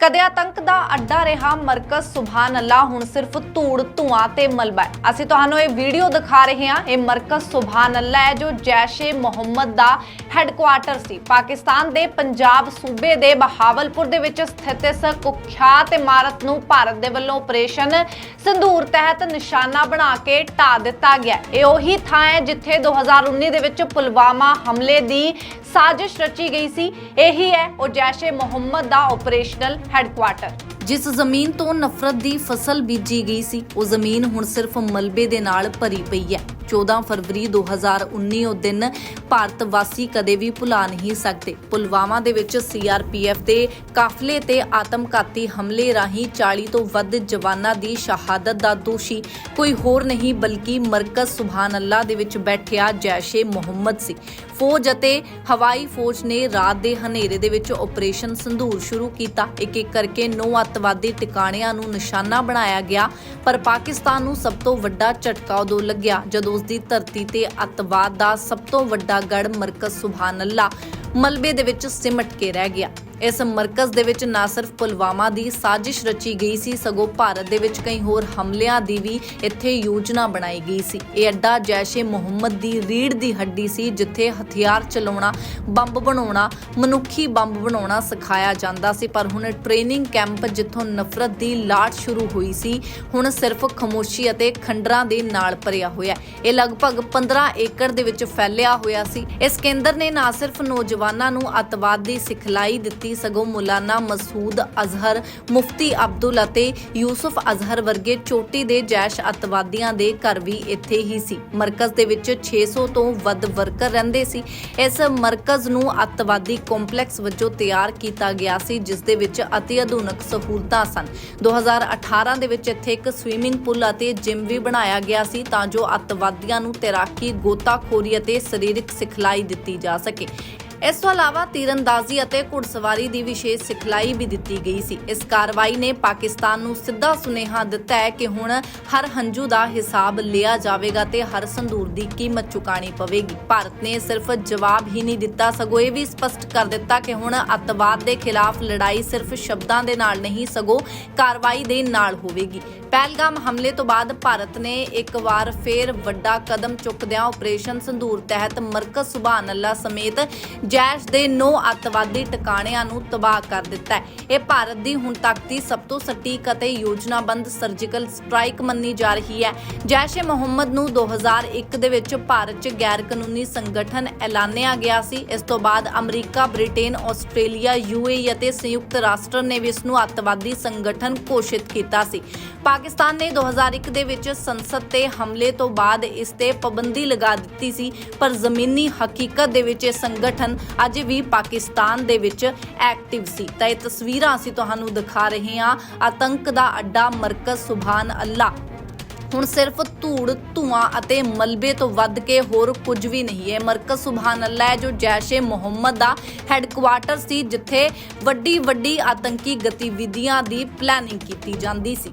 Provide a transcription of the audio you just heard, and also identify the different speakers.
Speaker 1: ਕਦੇ ਆਤੰਕ ਦਾ ਅੱਡਾ ਰਿਹਾ ਮਰਕਜ਼ ਸੁਭਾਨ ਅੱਲਾ ਹੁਣ ਸਿਰਫ ਧੂੜ, ਧੂਆਂ ਤੇ ਮਲਬਾ ਹੈ। ਅਸੀਂ ਤੁਹਾਨੂੰ ਇਹ ਵੀਡੀਓ ਦਿਖਾ ਰਹੇ ਹਾਂ, ਇਹ ਮਰਕਜ਼ ਸੁਭਾਨ ਅੱਲਾ ਹੈ, ਜੋ ਜੈਸ਼ ਮੁਹੰਮਦ ਦਾ ਹੈੱਡਕੁਆਰਟਰ ਸੀ। ਪਾਕਿਸਤਾਨ ਦੇ ਪੰਜਾਬ ਸੂਬੇ ਦੇ ਬਹਾਵਲਪੁਰ ਦੇ ਵਿੱਚ ਸਥਿਤ ਇਸ ਕੁਖਿਆਤ ਇਮਾਰਤ ਨੂੰ ਭਾਰਤ ਦੇ ਵੱਲੋਂ ਆਪਰੇਸ਼ਨ ਸੰਧੂਰ ਤਹਿਤ ਨਿਸ਼ਾਨਾ ਬਣਾ ਕੇ ਢਾ ਦਿੱਤਾ ਗਿਆ ਇਹ ਉਹੀ ਥਾਂ ਹੈ ਜਿੱਥੇ 2019 ਦੇ ਵਿੱਚ ਪੁਲਵਾਮਾ ਹਮਲੇ ਦੀ ਸਾਜ਼ਿਸ਼ ਰਚੀ ਗਈ ਸੀ। ਇਹੀ ਹੈ ਉਹ ਜੈਸ਼ ਮੁਹੰਮਦ ਦਾ ਆਪਰੇਸ਼ਨਲ ਹੈੱਡਕੁਆਰਟਰ ਜਿਸ ਜ਼ਮੀਨ ਤੋਂ ਨਫ਼ਰਤ ਦੀ ਫਸਲ ਬੀਜੀ ਗਈ ਸੀ, ਉਹ ਜ਼ਮੀਨ ਹੁਣ ਸਿਰਫ ਮਲਬੇ ਦੇ ਨਾਲ ਭਰੀ ਪਈ ਹੈ। 14 ਫਰਵਰੀ 2019 ਉਹ ਦਿਨ ਭਾਰਤ ਵਾਸੀ ਕਦੇ ਵੀ ਭੁਲਾ ਨਹੀਂ ਸਕਦੇ। ਪੁਲਵਾਮਾ ਦੇ ਵਿੱਚ ਸੀਆਰਪੀਐਫ ਦੇ ਕਾਫਲੇ ਤੇ ਆਤਮਘਾਤੀ ਹਮਲੇ ਰਾਹੀਂ 40 ਤੋਂ ਵੱਧ ਜਵਾਨਾਂ ਦੀ ਸ਼ਹਾਦਤ ਦਾ ਦੋਸ਼ੀ। ਕੋਈ ਹੋਰ ਨਹੀਂ, ਬਲਕਿ ਮਰਕਜ਼ ਸੁਭਾਨ ਅੱਲਾ ਦੇ ਵਿੱਚ ਬੈਠਿਆ ਜੈਸ਼ੇ ਮੁਹੰਮਦ ਸੀ। ਫੌਜ ਅਤੇ ਹਵਾਈ ਫੌਜ ਨੇ ਰਾਤ ਦੇ ਹਨੇਰੇ ਦੇ ਵਿੱਚ ਆਪਰੇਸ਼ਨ ਸੰਧੂਰ ਸ਼ੁਰੂ ਕੀਤਾ। ਇੱਕ ਇੱਕ ਕਰਕੇ ਨੌ ਅੱਤਵਾਦੀ ਟਿਕਾਣਿਆਂ ਨੂੰ ਨਿਸ਼ਾਨਾ ਬਣਾਇਆ ਗਿਆ, ਪਰ ਪਾਕਿਸਤਾਨ ਨੂੰ ਸਭ ਤੋਂ ਵੱਡਾ ਝਟਕਾ ਉਦੋਂ ਲੱਗਿਆ ਜਦੋਂ ਉਸ ਦੀ ਧਰਤੀ ਤੇ ਅੱਤਵਾਦ ਦਾ ਸਭ ਤੋਂ ਵੱਡਾ ਗੜ ਮਰਕਜ਼ ਸੁਭਾਨ ਅੱਲਾ ਮਲਬੇ ਦੇ ਵਿੱਚ ਸਿਮਟ ਕੇ ਰਹਿ ਗਿਆ। ਇਸ ਮਰਕਜ਼ ਦੇ ਵਿੱਚ ਨਾ ਸਿਰਫ ਪੁਲਵਾਮਾ ਦੀ ਸਾਜ਼ਿਸ਼ ਰਚੀ ਗਈ ਸੀ, ਸਗੋਂ ਭਾਰਤ ਦੇ ਵਿੱਚ ਕਈ ਹੋਰ ਹਮਲਿਆਂ ਦੀ ਵੀ ਇੱਥੇ ਯੋਜਨਾ ਬਣਾਈ ਗਈ ਸੀ। ਇਹ ਅੱਡਾ ਜੈਸ਼ੇ ਮੁਹੰਮਦ ਦੀ ਰੀੜ ਦੀ ਹੱਡੀ ਸੀ, ਜਿੱਥੇ ਹਥਿਆਰ ਚਲਾਉਣਾ, ਬੰਬ ਬਣਾਉਣਾ, ਮਨੁੱਖੀ ਬੰਬ ਬਣਾਉਣਾ ਸਿਖਾਇਆ ਜਾਂਦਾ ਸੀ। ਪਰ ਹੁਣ ਟ੍ਰੇਨਿੰਗ ਕੈਂਪ ਜਿੱਥੋਂ ਨਫ਼ਰਤ ਦੀ ਲਾਟ ਸ਼ੁਰੂ ਹੋਈ ਸੀ, ਹੁਣ ਸਿਰਫ ਖਮੋਸ਼ੀ ਅਤੇ ਖੰਡਰਾਂ ਦੇ ਨਾਲ ਭਰਿਆ ਹੋਇਆ ਇਹ ਲਗਭਗ 15 ਏਕੜ ਦੇ ਵਿੱਚ ਫੈਲਿਆ ਹੋਇਆ ਸੀ। ਇਸ ਕੇਂਦਰ ਨੇ ਨਾ ਸਿਰਫ ਨੌਜਵਾਨਾਂ ਨੂੰ ਅੱਤਵਾਦ ਦੀ ਸਿਖਲਾਈ ਦਿੱਤੀ ਸਗੋਂ ਮੁਲਾਨਾ ਮਸੂਦ ਅਜ਼ਹਰ, ਮੁਫਤੀ ਅਬਦੁਲ ਅਤੇ ਯੂਸਫ ਅਜ਼ਹਰ ਵਰਗੇ ਚੋਟੀ ਦੇ ਜੈਸ਼ ਅੱਤਵਾਦੀਆਂ ਦੇ ਘਰ ਵੀ ਇੱਥੇ ਹੀ ਸੀ। ਮਰਕਜ਼ ਦੇ ਵਿੱਚ 600 ਤੋਂ ਵੱਧ ਵਰਕਰ ਰਹਿੰਦੇ ਸੀ। ਇਸ ਮਰਕਜ਼ ਨੂੰ ਅੱਤਵਾਦੀ ਕੰਪਲੈਕਸ ਵਜੋਂ ਤਿਆਰ ਕੀਤਾ ਗਿਆ ਸੀ, ਜਿਸ ਦੇ ਵਿੱਚ ਅਤੀ ਆਧੁਨਿਕ ਸਹੂਲਤਾਂ ਸਨ। 2018 ਦੇ ਵਿੱਚ ਇੱਥੇ ਇੱਕ ਸਵੀਮਿੰਗ ਪੂਲ ਅਤੇ ਜਿਮ ਵੀ ਬਣਾਇਆ ਗਿਆ ਸੀ, ਤਾਂ ਜੋ ਅੱਤਵਾਦੀਆਂ ਨੂੰ ਤੈਰਾਕੀ, ਗੋਤਾਖੋਰੀ ਅਤੇ ਸਰੀਰਕ ਸਿਖਲਾਈ ਦਿੱਤੀ ਜਾ ਸਕੇ। ਇਸ ਤੋਂ ਇਲਾਵਾ ਤੀਰੰਦਾਜ਼ੀ ਅਤੇ ਘੁੜਸਵਾਰੀ ਦੀ ਵਿਸ਼ੇਸ਼ ਸਿਖਲਾਈ ਵੀ ਦਿੱਤੀ ਗਈ ਸੀ। ਇਸ ਕਾਰਵਾਈ ਨੇ ਪਾਕਿਸਤਾਨ ਨੂੰ ਸਿੱਧਾ ਸੁਨੇਹਾ ਦਿੱਤਾ ਹੈ ਕਿ ਹੁਣ ਹਰ ਹੰਝੂ ਦਾ ਹਿਸਾਬ ਲਿਆ ਜਾਵੇਗਾ ਤੇ ਹਰ ਸੰਦੂਰ ਦੀ ਕੀਮਤ ਚੁਕਾਣੀ ਪਵੇਗੀ। ਭਾਰਤ ਨੇ ਸਿਰਫ ਜਵਾਬ ਹੀ ਨਹੀਂ ਦਿੱਤਾ। ਸਗੋਂ ਇਹ ਵੀ ਸਪਸ਼ਟ ਕਰ ਦਿੱਤਾ ਕਿ ਹੁਣ ਅੱਤਵਾਦ ਦੇ ਖਿਲਾਫ ਲੜਾਈ ਸਿਰਫ ਸ਼ਬਦਾਂ ਦੇ ਨਾਲ ਨਹੀਂ, ਸਗੋਂ ਕਾਰਵਾਈ ਦੇ ਨਾਲ ਹੋਵੇਗੀ। ਪਹਿਲਗਾਮ ਹਮਲੇ ਤੋਂ ਬਾਅਦ ਭਾਰਤ ਨੇ ਇੱਕ ਵਾਰ ਫੇਰ ਵੱਡਾ ਕਦਮ ਚੁੱਕਦਿਆਂ ਆਪਰੇਸ਼ਨ ਸੰਦੂਰ ਤਹਿਤ ਮਰਕਜ਼ ਸੁਭਾਨ ਅੱਲਾ ਸਮੇਤ ਜੈਸ਼ ਦੇ ਨੌ ਅੱਤਵਾਦੀ ਟਿਕਾਣਿਆਂ ਨੂੰ ਤਬਾਹ ਕਰ ਦਿੱਤਾ ਹੈ। ਇਹ ਭਾਰਤ ਦੀ ਹੁਣ ਤੱਕ ਦੀ ਸਭ ਤੋਂ ਸਟੀਕ ਅਤੇ ਯੋਜਨਾਬੰਦ ਸਰਜੀਕਲ ਸਟ੍ਰਾਈਕ ਮੰਨੀ ਜਾ ਰਹੀ ਹੈ। ਜੈਸ਼-ਏ ਮੁਹੰਮਦ ਨੂੰ 2001 ਦੇ ਵਿੱਚ ਭਾਰਤ 'ਚ ਗੈਰ ਕਾਨੂੰਨੀ ਸੰਗਠਨ ਐਲਾਨਿਆ ਗਿਆ ਸੀ। ਇਸ ਤੋਂ ਬਾਅਦ ਅਮਰੀਕਾ, ਬ੍ਰਿਟੇਨ, ਆਸਟ੍ਰੇਲੀਆ ਯੂਏਈ ਅਤੇ ਸੰਯੁਕਤ ਰਾਸ਼ਟਰ ਨੇ ਵੀ ਇਸ ਨੂੰ ਅੱਤਵਾਦੀ ਸੰਗਠਨ ਘੋਸ਼ਿਤ ਕੀਤਾ ਸੀ। ਪਾਕਿਸਤਾਨ ਨੇ 2001 ਦੇ ਵਿੱਚ ਸੰਸਦ ਤੇ ਹਮਲੇ ਤੋਂ ਬਾਅਦ ਇਸ ਤੇ ਪਾਬੰਦੀ ਲਗਾ ਦਿੱਤੀ ਸੀ, ਪਰ ਜ਼ਮੀਨੀ ਹਕੀਕਤ ਦੇ ਵਿੱਚ ਇਹ ਸੰਗਠਨ ਅਜੇ ਵੀ ਪਾਕਿਸਤਾਨ ਦੇ ਵਿੱਚ ਐਕਟਿਵ ਸੀ। ਤਾਂ ਇਹ ਤਸਵੀਰਾਂ ਅਸੀਂ ਤੁਹਾਨੂੰ ਦਿਖਾ ਰਹੇ ਹਾਂ। ਆਤੰਕ ਦਾ ਅੱਡਾ ਮਰਕਜ਼, ਸੁਭਾਨ ਅੱਲਾ। ਹੁਣ ਸਿਰਫ ਧੂੜ, ਧੂਆਂ ਅਤੇ ਮਲਬੇ ਤੋਂ ਵੱਧ ਕੇ ਹੋਰ ਕੁਝ ਵੀ ਨਹੀਂ ਹੈ। ਮਰਕਜ਼, ਸੁਭਾਨ ਅੱਲਾ ਹੈ ਜੋ ਜੈਸ਼-ਏ ਮੁਹੰਮਦ ਦਾ ਹੈੱਡਕੁਆਰਟਰ ਸੀ, ਜਿੱਥੇ ਵੱਡੀ ਵੱਡੀ ਆਤੰਕੀ ਗਤੀਵਿਧੀਆਂ ਦੀ ਪਲੈਨਿੰਗ ਕੀਤੀ ਜਾਂਦੀ ਸੀ।